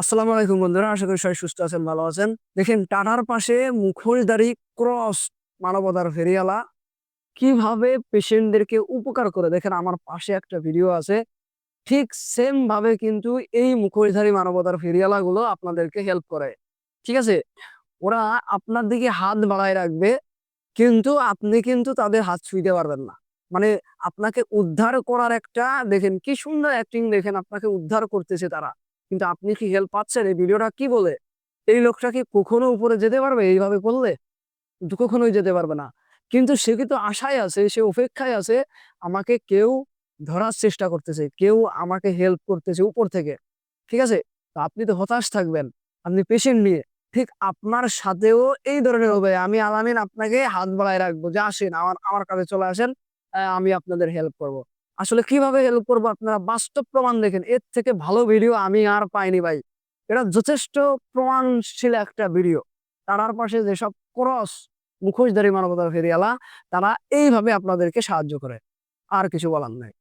আসসালামু আলাইকুম বন্ধুরা, আশা করি সবাই সুস্থ আছেন, ভালো আছেন। দেখেন টাটার পাশে মুখোশধারী ক্রস মানবতার ফেরিয়ালা কীভাবে পেশেন্টদেরকে উপকার করে? দেখেন, আমার পাশে একটা ভিডিও আছে। ঠিক সেম ভাবে কিন্তু এই মুখোশধারী মানবতার ফেরিয়ালা গুলো আপনাদেরকে হেল্প করে। ঠিক আছে? ওরা আপনার দিকে হাত বাড়ায় রাখবে, কিন্তু আপনি কিন্তু তাদের হাত ছুঁইতে পারবেন না। মানে আপনাকে উদ্ধার করার একটা, দেখেন, কি সুন্দর অ্যাক্টিং দেখেন, আপনাকে উদ্ধার করতেছে তারা। কিন্তু আপনি কি হেল্প পাচ্ছেন? এই ভিডিওটা কি বলে? এই লোকটা কি কখনো উপরে যেতে পারবে? এইভাবে করলে কখনোই যেতে পারবে না। কিন্তু সে কিন্তু আশায় আছে, সে অপেক্ষায় আছে, আমাকে কেউ ধরার চেষ্টা করতেছে, কেউ আমাকে হেল্প করতেছে উপর থেকে। ঠিক আছে? তো আপনি তো হতাশ থাকবেন, আপনি পেশেন্ট নিয়ে। ঠিক আপনার সাথেও এই ধরনের হবে। আমি আলামিন আপনাকে হাত বাড়ায় রাখব। যে আসেন, আমার আমার কাছে চলে আসেন আমি আপনাদের হেল্প করব। আসলে কীভাবে হেল্প করব আপনারা? বাস্তব প্রমাণ দেখেন। এর থেকে ভালো ভিডিও আমি আর পাইনি ভাই। এটা যথেষ্ট প্রমাণশীল একটা ভিডিও তারার পাশে যেসব ক্রস মুখোশধারী মানবতার ফেরিয়ালা তারা এইভাবে আপনাদেরকে সাহায্য করে। আর কিছু বলার নাই।